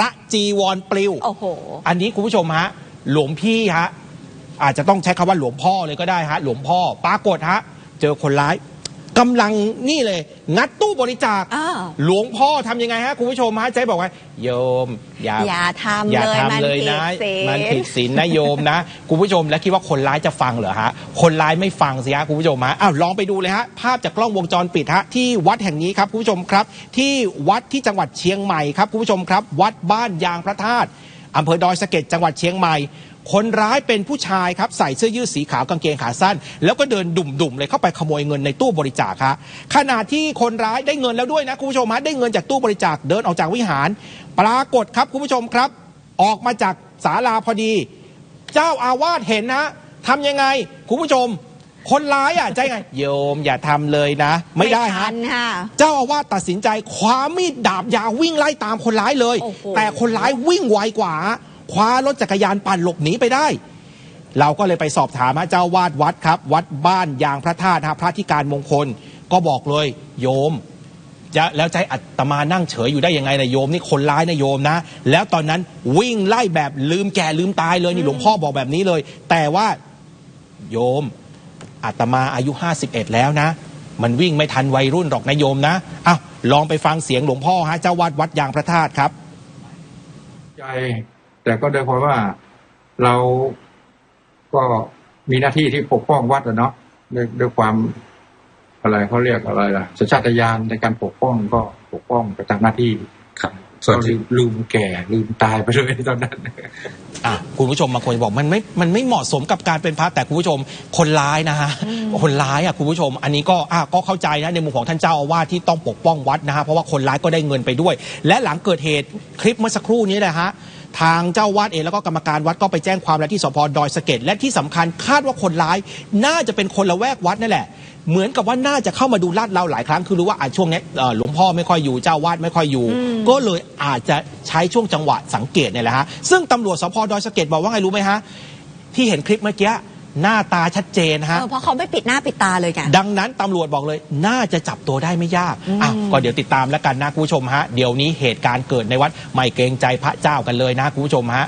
ระจีวรปลิวโอ้โห อันนี้คุณผู้ชมฮะ หลวงพี่ฮะ อาจจะต้องใช้คำว่าหลวงพ่อเลยก็ได้ฮะ หลวงพ่อปรากฏฮะ เจอคนร้าย กำลังนี่เลย งัดตู้บริจาค อ้าว หลวงพ่อทำยังไงฮะ คุณผู้ชมฮะใจบอกว่า โยม อย่าอย่าทำอย่าเลยทำเลยนะมัมันนผิผิดดศีศีลลนะโยมนะ คุณผู้ชมแล้วคิดว่าคนร้ายจะฟังเหรอฮะ คนร้ายไม่ฟังสิฮะคุณผู้ชมฮะอ้าวลองไปดูเลยฮะภาพจากกล้องวงจรปิดฮะที่วัดแห่งนี้ครับคุณผู้ชมครับ ที่วัดที่จังหวัดเชียงใหม่ครับคุณผู้ชมครับ วัดบ้านยางพระธาตุอำเภอดอยสะเก็ดจังหวัดเชียงใหม่ คนร้ายเป็นผู้ชายครับใส่เสื้อยืดสีขาวกางเกงขาสั้น แล้วก็เดินดุ่มๆเลยเข้าไปขโมยเงินในตู้บริจาคฮะขณะที่คนร้ายได้เงินแล้วด้วยนะคุณผู้ชมฮะได้เงินจากตู้บริจาคเดินออกจากวิหาร ปรากฏครับคุณผู้ชมครับ ออกมาจากศาลาพอดี เจ้าอาวาสเห็นนะทำยังไงคุณผู้ชมคนร้ายอะใจไง โยมอย่าทำเลยนะ ไม่ได้ทัฮะนค่ะเจ้าอาวาสตัดสินใจคว้ามีดดาบยาววิ่งไล่ตามคนร้ายเลยโอ้โหแต่คนร้ายวิ่งไวกว่า คว้ารถจักรยานปั่นหลบหนีไปได้ เราก็เลยไปสอบถามฮะเจ้าวาดวัดครับ วัดบ้านยางพระธาตุฮะพระธิการมงคล ก็บอกเลยโยมจะแล้วจะให้อัตมานั่งเฉยอยู่ได้ยังไงนะโยมนี่คนร้ายนะโยมนะ แล้วตอนนั้นวิ่งไล่แบบลืมแก่ลืมตายเลยนี่หลวงพ่อบอกแบบนี้เลย แต่ว่าโยมอาตมาอายุ 51 แล้วนะ มันวิ่งไม่ทันวัยรุ่นหรอกนะโยมนะอ้าวลองไปฟังเสียงหลวงพ่อฮะเจ้าวาดวัดยางพระธาตุครับ ใจ แต่ก็ด้วยความว่าเราก็มีหน้าที่ที่ปกป้องวัดอะเนาะด้วยด้วยความอะไรเขาเรียกอะไรล่ะสัญชาตญาณในการปกป้องก็ปกป้องไปตามหน้าที่ครับ ส่วนก็ลืที่มลืมแก่ลืมตายไปเลยตอนนั้นอะคุณผู้ชมบางคนบอกมันไม่มันไม่เหมาะสมกับการเป็นพระแต่คุณผู้ชมคนร้ายนะฮะคนร้ายอะคุณผู้ชม อันนี้ก็อะก็เข้าใจนะในมุมของท่านเจ้าอาวาสที่ต้องปกป้องวัดนะฮะเพราะว่าคนร้ายก็ได้เงินไปด้วย และหลังเกิดเหตุคลิปเมื่อสักครู่นี้แหละฮะ ทางเจ้าวาดเองแล้วก็กรรมการวัดก็ไปแจ้งความแล้วที่สพดอยสะเก็ดและที่สำคัญคาดว่าคนร้าย น่าจะเป็นคนละแวกวัดนั่นแหละ เหมือนกับว่าน่าจะเข้ามาดูลาดเราหลายครั้งคือรู้ว่าอะช่วงนี้เอ่อหลวงพ่อไม่ค่อยอยู่เจ้าวาดไม่ค่อยอยู่ ก็เลยอาจจะใช้ช่วงจังหวะสังเกตเนี่ยแหละฮะซึ่งตำรวจสพดอยสะเก็ดบอกว่าไงรู้ไหมฮะที่เห็นคลิปเมื่อกี้ หน้าตาชัดเจนฮะ เออเพราะเขาไม่ปิดหน้าปิดตาเลยไง ดังนั้นตำรวจบอกเลย น่าจะจับตัวได้ไม่ยากอะก็เดี๋ยวติดตามแล้วกันนะคุณผู้ชมฮะ เดี๋ยวนี้เหตุการณ์เกิดในวัดไม่เกรงใจพระเจ้ากันเลยนะคุณผู้ชมฮะ